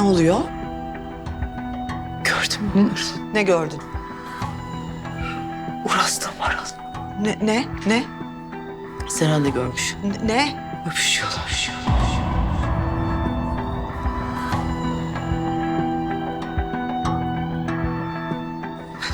Ne oluyor? Gördüm Onur. Ne gördün? Uras'la Maral. Ne ne ne Seren de görmüş. ne? ne? Öpüşüyorlar. öpüşüyorlar.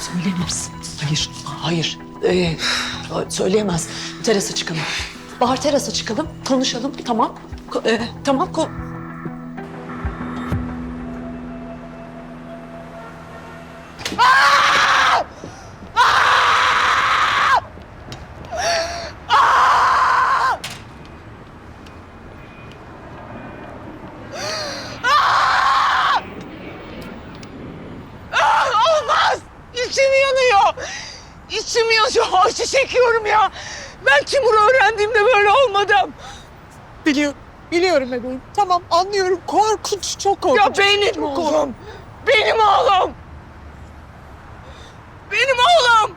Söylemezsin. Hayır, hayır. Ee, söyleyemez. Terasa çıkalım. Bahar terasa çıkalım, konuşalım. Tamam. Ee, tamam. Ko- İçim yanıyor. Acı çekiyorum ya. Ben Timur'u öğrendiğimde böyle olmadım. Biliyorum. Biliyorum bebeğim. Tamam anlıyorum. Korkunç, çok korkunç. Ya benim oğlum. Benim oğlum. Benim oğlum.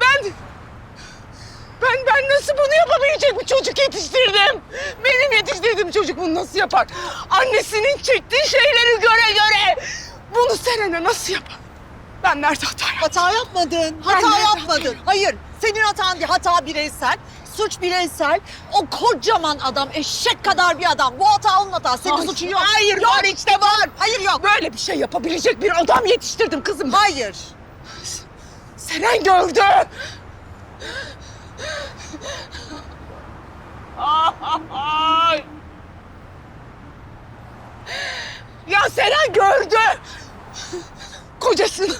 Ben... Ben, ben nasıl bunu yapabilecek bir çocuk yetiştirdim? Benim yetiştirdiğim çocuk bunu nasıl yapar? Annesinin çektiği şeyleri göre göre bunu Seren'e nasıl yapar? Ben nerede hata yaptım? Hata yapmadın. Hata yapmadın. Hayır. Senin hatan değil. Hata bireysel. Suç bireysel. O kocaman adam, eşek kadar bir adam. Bu hata onun hatası. Senin suçun yok. hayır, yok. var işte var. Hayır yok. Böyle bir şey yapabilecek bir adam yetiştirdim kızım. Hayır. Seren gördü. Ya Seren gördü. Kocasını,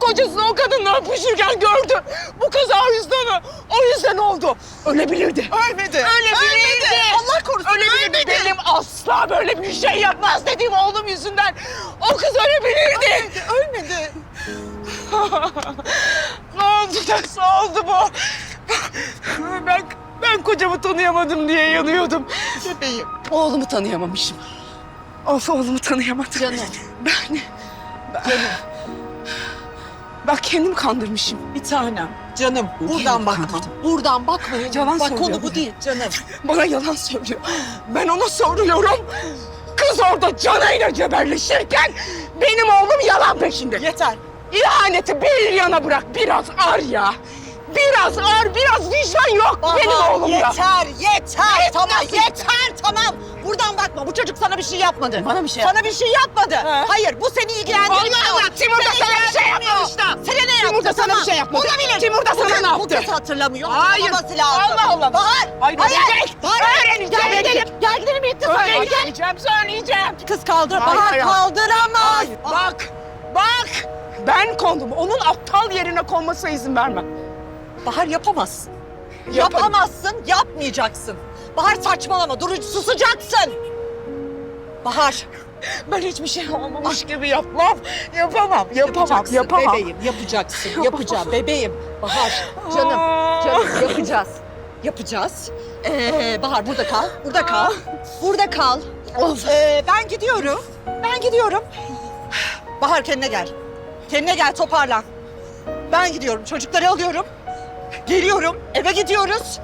kocasını o kadınla öpüşürken gördü. Bu kaza yüzden, o yüzden oldu. Ölebilirdi. Ölmedi. Ölebilirdi. Allah korusun. Ölebilirdi. Benim asla böyle bir şey yapmaz dediğim oğlum yüzünden. O kız ölebilirdi. Ölmedi. ne oldu? Nasıl oldu bu? Ben, ben kocamı tanıyamadım diye yanıyordum. Bebeğim. Oğlumu tanıyamamışım. Of oğlumu tanıyamadım. Canım. Ben, ben, ben kendim kandırmışım. Bir tanem. Canım. Buradan bakma. kandırdım. Buradan bakma. Yalan Bak söylüyor konu bu değil canım. Bana yalan söylüyor. Ben ona soruyorum. Kız orada canıyla cebelleşirken benim oğlum yalan peşinde. Yeter. İhaneti bir yana bırak. Biraz ar ya. Biraz ar, biraz vicdan yok benim Bahar, oğlumda. Yeter, yeter. Tamam, nasıl yeter, tamam. Buradan bakma. Bu çocuk sana bir şey yapmadı. Bana bir şey Sana bir şey yapmadı. Ha. Hayır, bu seni ilgilendirmiyor. Allah Allah, Timur da Seni sana bir şey ilgilendirmiyor. yapmamış da. Sana ne yaptı? Timur da sana bir şey yapmadı. Olabilir. Timur da sana Bu kız- ne yaptı? Bu kız hatırlamıyor. Hayır. Hatırlaması lazım. Allah Allah. Bahar. Hayır, öğrenecek. Bahar. Öğrenecek. Gel gidelim. Gel gidelim birlikte söyle. Gel. Söyleyeceğim, söyleyeceğim. Kız kaldır. Hayır, Bahar hayır. kaldıramaz. Bak, bak. Ben kondum. Onun aptal yerine konmasına izin vermem. Bahar yapamazsın. Yaparım. Yapamazsın, yapmayacaksın. Bahar saçmalama, dur susacaksın. Bahar. Ben hiçbir şey olmamış gibi yapmam. Yapamam, yapamam, Yapacaksın yapamam. bebeğim, yapacaksın, yapacağım bebeğim. Bahar, canım, canım yapacağız. Yapacağız. Ee, Bahar burada kal, burada kal, burada kal. Ee, ben gidiyorum, ben gidiyorum. Bahar kendine gel. Kendine gel, toparlan. Ben gidiyorum, çocukları alıyorum. Geliyorum, eve gidiyoruz.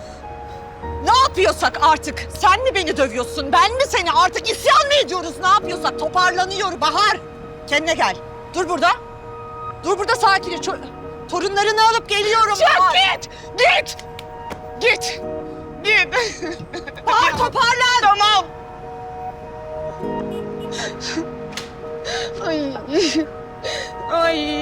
Ne yapıyorsak artık, sen mi beni dövüyorsun, ben mi seni artık isyan mı ediyoruz ne yapıyorsak toparlanıyor Bahar. Kendine gel, dur burada. Dur burada sakin. Ço- torunlarını alıp geliyorum. Çık Bahar. git, git, git, git. Bahar toparlan. tamam. Ay, ay.